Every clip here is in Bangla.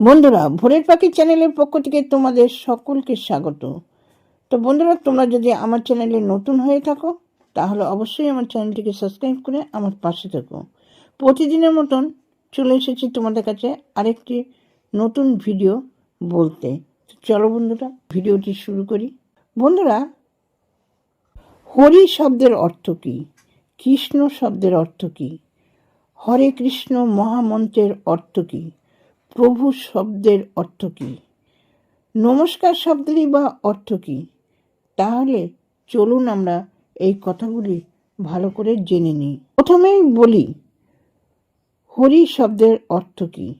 বন্ধুরা, ভোরের পাখি চ্যানেলের পক্ষ থেকে তোমাদের সকলকে স্বাগত। তো বন্ধুরা, তোমরা যদি আমার চ্যানেলে নতুন হয়ে থাকো, তাহলে অবশ্যই আমার চ্যানেলটিকে সাবস্ক্রাইব করে আমার পাশে থাকো। প্রতিদিনের মতন চলে এসেছি তোমাদের কাছে আরেকটি নতুন ভিডিও বলতে। চলো বন্ধুরা, ভিডিওটি শুরু করি। বন্ধুরা, হরি শব্দের অর্থ কী? কৃষ্ণ শব্দের অর্থ কী? হরে কৃষ্ণ মহামন্ত্রের অর্থ কী? প্রভু শব্দের অর্থ কী? নমস্কার শব্দেরই বা অর্থ কী? তাহলে চলুন আমরা এই কথাগুলি ভালো করে জেনে নিই। প্রথমেই বলি, হরি শব্দের অর্থ কী?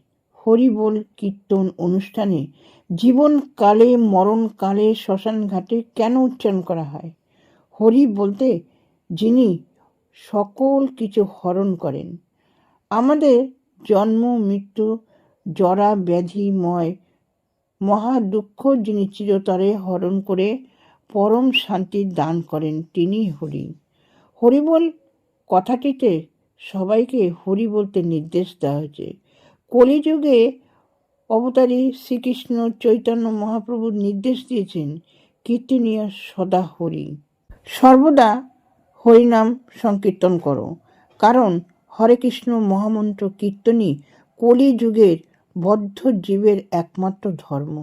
হরি বল কীর্তন অনুষ্ঠানে জীবনকালে মরণকালে শ্মশান ঘাটে কেন উচ্চারণ করা হয়? হরি বলতে যিনি সকল কিছু হরণ করেন। আমাদের জন্ম, মৃত্যু জরা ব্যাধিময়, মহা দুঃখ যিনি চিরতরে হরণ করে পরম শান্তি দান করেন, তিনি হরি। হরিবল কথাটিতে সবাইকে হরি বলতে নির্দেশ দেওয়া হয়েছে। কলিযুগে অবতারী শ্রীকৃষ্ণ চৈতন্য মহাপ্রভু নির্দেশ দিয়েছেন, কীর্তনীয় সদা হরি। সর্বদা হরিনাম সংকীর্তন করো, কারণ হরে কৃষ্ণ মহামন্ত্র কীর্তনই কলিযুগের বদ্ধ জীবের একমাত্র ধর্ম।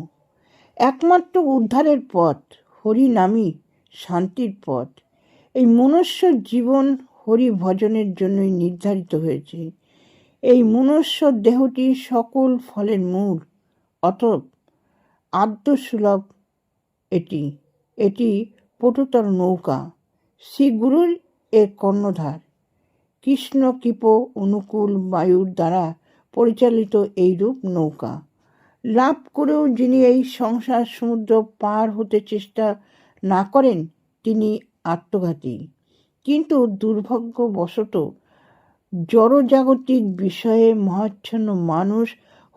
একমাত্র উদ্ধারের পথ হরি নামই শান্তির পথ। এই মনুষ্য জীবন হরি ভজনের জন্যই নির্ধারিত হয়েছে। এই মনুষ্য দেহটি সকল ফলের মূল, অতএব আদ্যসুলভ এটি। এটি পটুতর নৌকা। শ্রী গুরুর এর কর্ণধার। কৃষ্ণ কৃপ অনুকূল বায়ুর দ্বারা পরিচালিত এইরূপ নৌকা। লাভ করেও যিনি এই সংসার সমুদ্র পার হতে চেষ্টা না করেন, তিনি আত্মঘাতী। কিন্তু দুর্ভাগ্যবশত জড়জাগতিক বিষয়ে মহাচ্ছন্ন মানুষ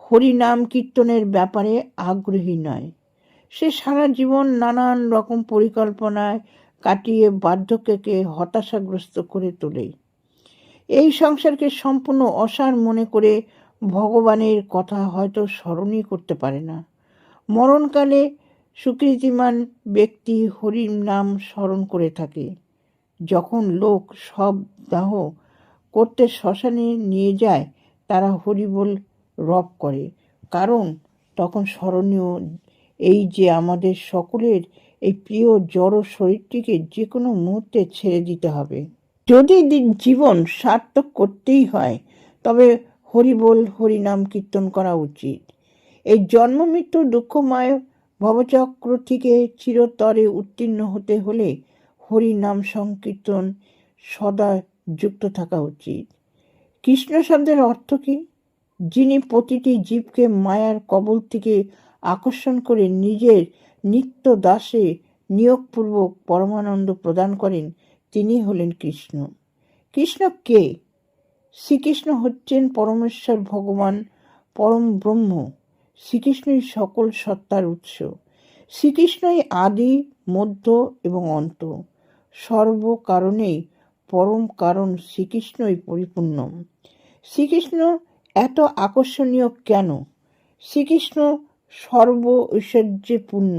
হরিনাম কীর্তনের ব্যাপারে আগ্রহী নয়। সে সারা জীবন নানান রকম পরিকল্পনায় কাটিয়ে বার্ধক্যকে হতাশাগ্রস্ত করে তোলে। এই সংসারকে সম্পূর্ণ অসার মনে করে ভগবানের কথা হয়তো স্মরণই করতে পারে না। মরণকালে সুকৃতিমান ব্যক্তি হরির নাম স্মরণ করে থাকে। যখন লোক সব দাহ করতে শ্মশানে নিয়ে যায়, তারা হরিবল রব করে। কারণ তখন স্মরণীয় এই যে আমাদের সকলের এই প্রিয় জড় শরীরটিকে যে কোনো মুহূর্তে ছেড়ে দিতে হবে। যদি জীবন সার্থক করতেই হয়, তবে হরিবোল হরিনাম কীর্তন করা উচিত। এই জন্ম মৃত্যুর দুঃখময় ভবচক্র থেকে চিরতরে উত্তীর্ণ হতে হলে হরিনাম সংকীর্তন সদা যুক্ত থাকা উচিত। কৃষ্ণ শব্দের অর্থ কী? যিনি প্রতিটি জীবকে মায়ার কবল থেকে আকর্ষণ করে নিজের নিত্য দাসে নিয়োগপূর্বক পরমানন্দ প্রদান করেন, তিনি হলেন কৃষ্ণ। কৃষ্ণ কে? শ্রীকৃষ্ণ হচ্ছেন পরমেশ্বর ভগবান, পরম ব্রহ্ম, শ্রীকৃষ্ণই সকল সত্তার উৎস। শ্রীকৃষ্ণই আদি, মধ্য এবং অন্ত। সর্ব কারণেই পরম কারণ শ্রীকৃষ্ণই পরিপূর্ণ। শ্রীকৃষ্ণ এত আকর্ষণীয় কেন? শ্রীকৃষ্ণ সর্ব ঐশ্বর্যে পূর্ণ।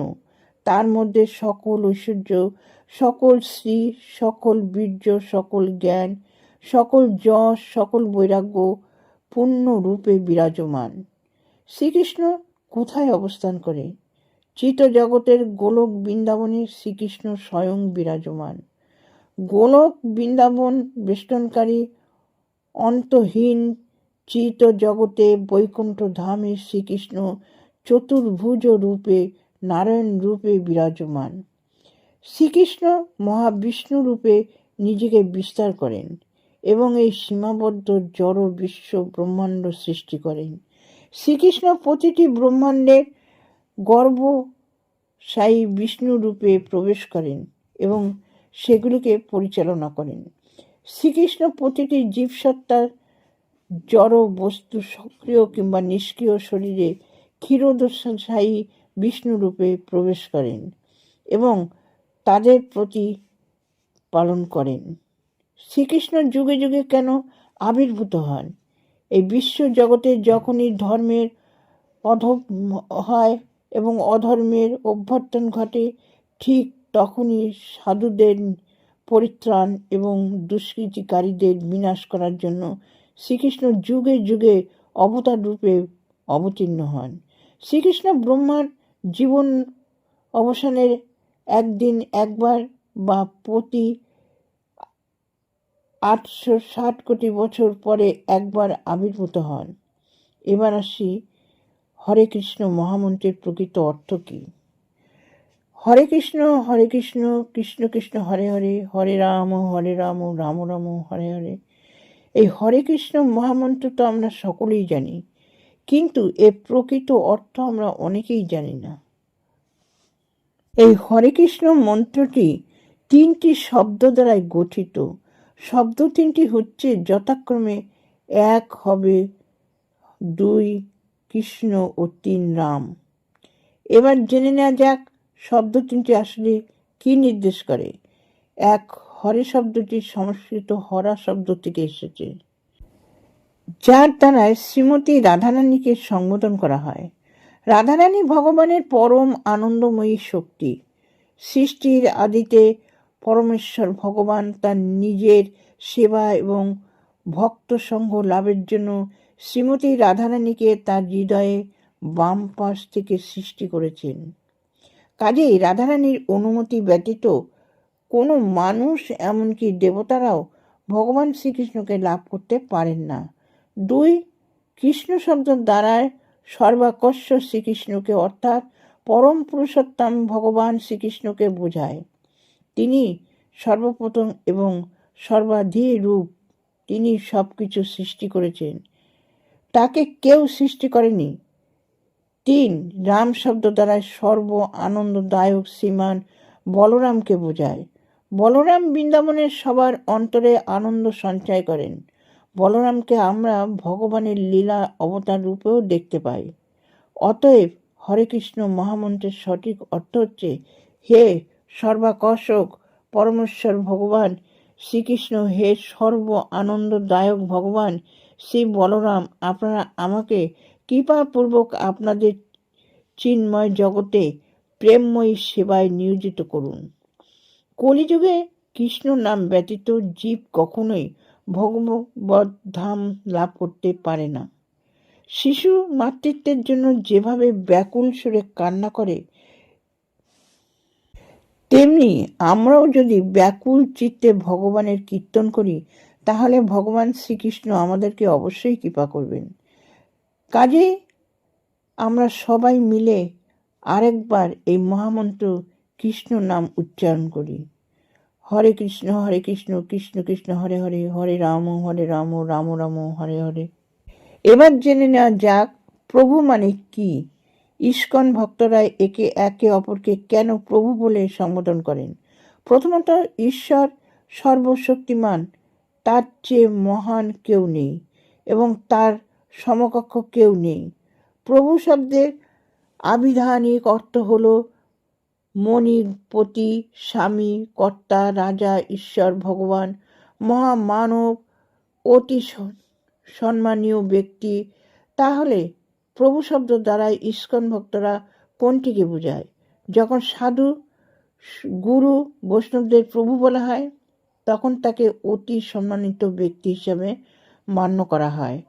তার মধ্যে সকল ঐশ্বর্য, সকল শ্রী সকল বীর্য, সকল জ্ঞান সকল যশ, সকল বৈরাগ্য পূর্ণ রূপে বিরাজমান। শ্রীকৃষ্ণ কোথায় অবস্থান করে? চিত জগতের গোলক বৃন্দাবনে শ্রীকৃষ্ণ স্বয়ং বিরাজমান। গোলক বৃন্দাবন বেষ্টনকারী, অন্তহীন চিত জগতে বৈকুণ্ঠ ধামে শ্রীকৃষ্ণ চতুর্ভুজ রূপে, নারায়ণ রূপে বিরাজমান। শ্রীকৃষ্ণ মহাবিষ্ণু রূপে নিজেকে বিস্তার করেন। এবং এই সীমাবদ্ধ জড় বিশ্ব ব্রহ্মাণ্ড সৃষ্টি করেন। শ্রীকৃষ্ণ প্রতিটি ব্রহ্মাণ্ডের গর্ভ সাই বিষ্ণু রূপে প্রবেশ করেন এবং সেগুলিকে পরিচালনা করেন। শ্রীকৃষ্ণ প্রতিটি জীবসত্তার জড় বস্তু সক্রিয় কিংবা নিষ্ক্রিয় শরীরে ক্ষীরোদশায়ী বিষ্ণু রূপে প্রবেশ করেন এবং তাদের প্রতি পালন করেন। শ্রীকৃষ্ণ যুগে যুগে কেন আবির্ভূত হন? এই বিশ্ব জগতে যখনই ধর্মের অধ হয় এবং অধর্মের অভ্যর্থন ঘটে, ঠিক তখনই সাধুদের পরিত্রাণ এবং দুষ্কৃতিকারীদের বিনাশ করার জন্য শ্রীকৃষ্ণ যুগে যুগে অবতার রূপে অবতীর্ণ হন। শ্রীকৃষ্ণ ব্রহ্মার জীবন অবসানের একদিন একবার বা প্রতি আটশো ষাট কোটি বছর পরে একবার আবির্ভূত হন। এবার আসি হরে কৃষ্ণ মহামন্ত্রের প্রকৃত অর্থ কী? হরে কৃষ্ণ হরে কৃষ্ণ কৃষ্ণ কৃষ্ণ, হরে হরে হরে রাম হরে রাম রাম রাম, হরে হরে। এই হরে কৃষ্ণ মহামন্ত্র তো আমরা সকলেই জানি, কিন্তু এর প্রকৃত অর্থ আমরা অনেকেই জানি না। এই হরে কৃষ্ণ মন্ত্রটি তিনটি শব্দ দ্বারাই গঠিত। শব্দ তিনটি হচ্ছে যথাক্রমে এক হবে দুই কৃষ্ণ ও তিন রাম। এবার জেনে নেওয়া যাক শব্দ তিনটি আসলে কি নির্দেশ করে। এক হরে শব্দটি সংস্কৃত হরা শব্দ থেকে এসেছে, যার দ্বারা শ্রীমতী রাধারানীকে সম্বোধন করা হয়। রাধারানী ভগবানের পরম আনন্দময়ী শক্তি, সৃষ্টির আদিতে পরমেশ্বর ভগবান তার নিজের সেবা এবং ভক্ত সঙ্গ লাভের জন্য শ্রীমতী রাধারানীকে তার হৃদয়ে বাম পাশ থেকে সৃষ্টি করেছেন। কাজেই রাধারানীর অনুমতি ব্যতীত কোনো মানুষ এমনকি দেবতারাও ভগবান শ্রীকৃষ্ণকে লাভ করতে পারেন না। দুই, কৃষ্ণ শব্দ দ্বারা সর্বাকর্ষ শ্রীকৃষ্ণকে অর্থাৎ পরম পুরুষোত্তম ভগবান শ্রীকৃষ্ণকে বোঝায়। তিনি সর্বপ্রথম এবং সর্বাধি রূপ তিনি সব কিছু সৃষ্টি করেছেন। তাকে কেউ সৃষ্টি করেনি। তিন, রাম শব্দ দ্বারা সর্ব আনন্দদায়ক শ্রীমান বলরামকে বোঝায়। বলরাম বৃন্দাবনের সবার অন্তরে আনন্দ সঞ্চয় করেন। বলরামকে আমরা ভগবানের লীলা অবতার রূপেও দেখতে পাই। অতএব হরে কৃষ্ণ মহামন্ত্রের সঠিক অর্থ হচ্ছে, হে সর্বাকর্ষক পরমেশ্বর ভগবান শ্রীকৃষ্ণ, হে সর্ব আনন্দদায়ক ভগবান, শ্রী বলরাম, আপনারা আমাকে কৃপাপূর্বক আপনাদের চিন্ময় জগতে প্রেমময়ী সেবায় নিয়োজিত করুন। কলিযুগে কৃষ্ণ নাম ব্যতীত জীব কখনোই ভগবত ধাম লাভ করতে পারে না। শিশু মাতৃত্বের জন্য যেভাবে ব্যাকুল সুরে কান্না করে তেমনি আমরাও যদি ব্যাকুল চিত্তে ভগবানের কীর্তন করি, তাহলে ভগবান শ্রীকৃষ্ণ আমাদেরকে অবশ্যই কৃপা করবেন। কাজে আমরা সবাই মিলে আরেকবার এই মহামন্ত্র কৃষ্ণ নাম উচ্চারণ করি। হরে কৃষ্ণ হরে কৃষ্ণ কৃষ্ণ কৃষ্ণ, হরে হরে হরে রাম হরে রাম রাম রাম, হরে হরে। এবার জেনে নেওয়া যাক, প্রভু মানে কি? ইস্কন ভক্তরা একে একে অপরকে কেন প্রভু বলে সম্বোধন করেন? প্রথমত, ঈশ্বর সর্বশক্তিমান, তার চেয়ে মহান কেউ নেই এবং তার সমকক্ষ কেউ নেই। প্রভু শব্দের আবিধানিক অর্থ হল মণিপতি স্বামী, কর্তা, রাজা, ঈশ্বর, ভগবান, মহামানব, অতি সম্মানীয় ব্যক্তি। তাহলে প্রভু শব্দ দ্বারা ইস্কন ভক্তরা কোনটিকে বোঝায়। যখন সাধু, গুরু, বৈষ্ণবদের প্রভু বলা হয়, তখন তাকে অতি সম্মানিত ব্যক্তি হিসাবে মান্য করা হয়।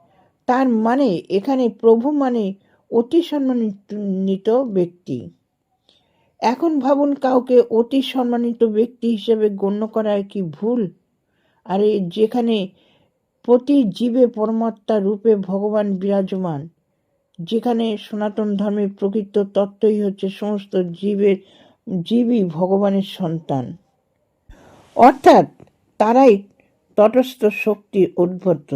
তার মানে এখানে প্রভু মানে অতি সম্মানিত ব্যক্তি। এখন ভাবুন কাউকে অতি সম্মানিত ব্যক্তি হিসেবে গণ্য করা কি ভুল? আরে, যেখানে প্রতি জীবে পরমাত্মা রূপে ভগবান বিরাজমান যেখানে সনাতন ধর্মের প্রকৃত তত্ত্বই হচ্ছে সমস্ত জীবের, জীবই ভগবানের সন্তান। অর্থাৎ তারাই তটস্থ শক্তি উদ্বর্ত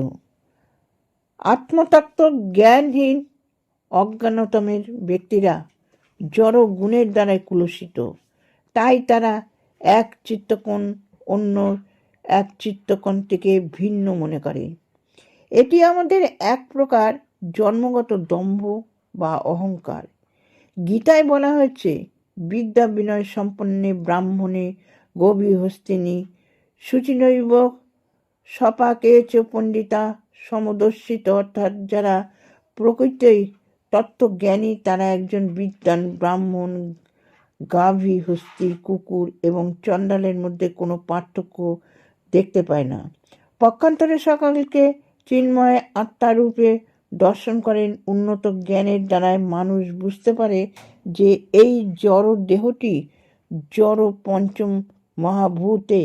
আত্মতত্ত্ব জ্ঞানহীন অজ্ঞানতমের ব্যক্তিরা জড় গুণের দ্বারাই কুলসিত। তাই তারা এক চিত্তকোণ অন্য এক চিত্তকোণ থেকে ভিন্ন মনে করে। এটি আমাদের এক প্রকার জন্মগত দম্ভ বা অহংকার। গীতায় বলা হয়েছে, বিদ্যা বিনয় সম্পন্নে ব্রাহ্মণে গভী হস্তিনী শুচিনৈব সপাকে চ পণ্ডিতা সমদর্শিত, অর্থাৎ যারা প্রকৃতই তত্ত্বজ্ঞানী, তারা একজন বিদ্যান ব্রাহ্মণ, গাভী, হস্তি, কুকুর এবং চণ্ডালের মধ্যে কোনো পার্থক্য দেখতে পায় না। পক্ষান্তরে সকলকে চিন্ময় আত্মারূপে দর্শন করেন উন্নত জ্ঞানের দ্বারায় মানুষ বুঝতে পারে যে এই জড় দেহটি জড় পঞ্চম মহাভূতে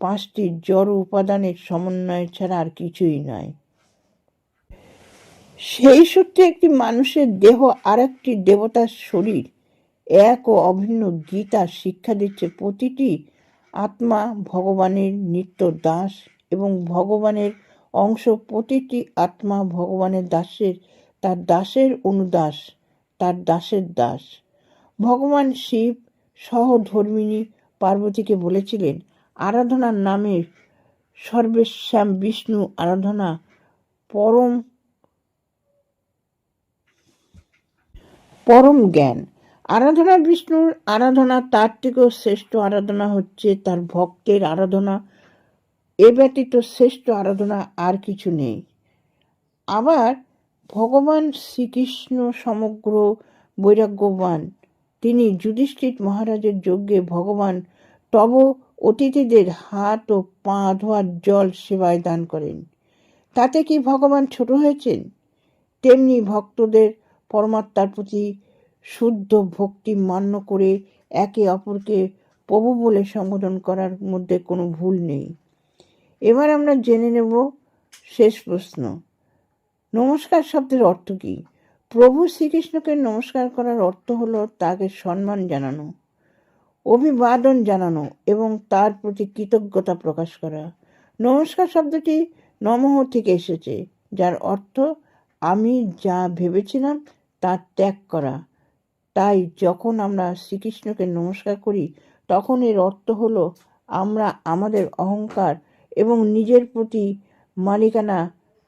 পাঁচটি জড় উপাদানের সমন্বয় ছাড়া আর কিছুই নয়। সেই সূত্রে একটি মানুষের দেহ আর একটি দেবতার শরীর। এক ও অভিন্ন গীতা শিক্ষা দিচ্ছে প্রতিটি আত্মা ভগবানের নিত্য দাস এবং ভগবানের অংশ প্রতিটি আত্মা ভগবানের দাসের, তার দাসের অনুদাস, তার দাসের দাস। ভগবান শিব সহধর্মিনী পার্বতীকে বলেছিলেন, আরাধনার নামে সর্বেশ্যাম বিষ্ণু আরাধনা পরম পরম জ্ঞান। আরাধনা বিষ্ণুর আরাধনা তার থেকেও শ্রেষ্ঠ আরাধনা হচ্ছে তার ভক্তের আরাধনা এ ব্যতীত শ্রেষ্ঠ আরাধনা আর কিছু নেই। আবার ভগবান শ্রীকৃষ্ণ সমগ্র বৈরাগ্যবান। তিনি যুধিষ্ঠির মহারাজের যজ্ঞে ভগবান তব অতিথিদের হাত ও পা ধোয়ার জল সেবায় দান করেন। তাতে কি ভগবান ছোট হয়েছেন? তেমনি ভক্তদের পরমাত্মার প্রতি শুদ্ধ ভক্তি মান্য করে একে অপরকে প্রভু বলে সম্বোধন করার মধ্যে কোনো ভুল নেই। এবার আমরা জেনে নেব শেষ প্রশ্ন। নমস্কার শব্দের অর্থ কী? প্রভু শ্রীকৃষ্ণকে নমস্কার করার অর্থ হলো তাকে সম্মান জানানো, অভিবাদন জানানো এবং তার প্রতি কৃতজ্ঞতা প্রকাশ করা। নমস্কার শব্দটি নমঃ থেকে এসেছে, যার অর্থ আমি যা ভেবেছিলাম তা ত্যাগ করা। তাই যখন আমরা শ্রীকৃষ্ণকে নমস্কার করি, তখন এর অর্থ হলো আমরা আমাদের অহংকার এবং নিজের প্রতি মালিকানা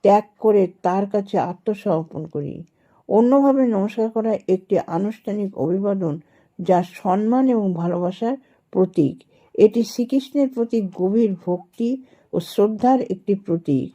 ত্যাগ করে তার কাছে আত্মসমর্পণ করি। অন্যভাবে নমস্কার করা একটি আনুষ্ঠানিক অভিবাদন যা সম্মান এবং ভালোবাসার প্রতীক। এটি শ্রীকৃষ্ণের প্রতি গভীর ভক্তি ও শ্রদ্ধার একটি প্রতীক।